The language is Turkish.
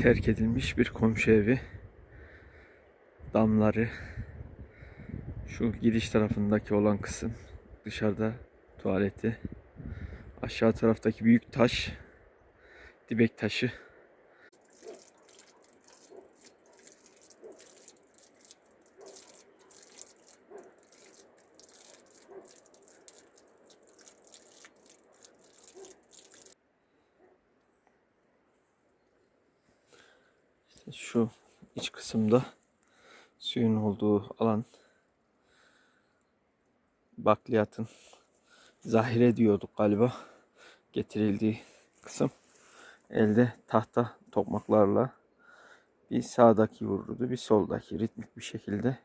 terk edilmiş bir komşu evi. Damları. Şu giriş tarafındaki olan kısım. Dışarıda tuvaleti. Aşağı taraftaki büyük taş. Dibek taşı. Şu iç kısımda suyun olduğu alan bakliyatın zahire diyorduk galiba getirildiği kısım. Elde tahta tokmaklarla bir sağdaki vururdu bir soldaki ritmik bir şekilde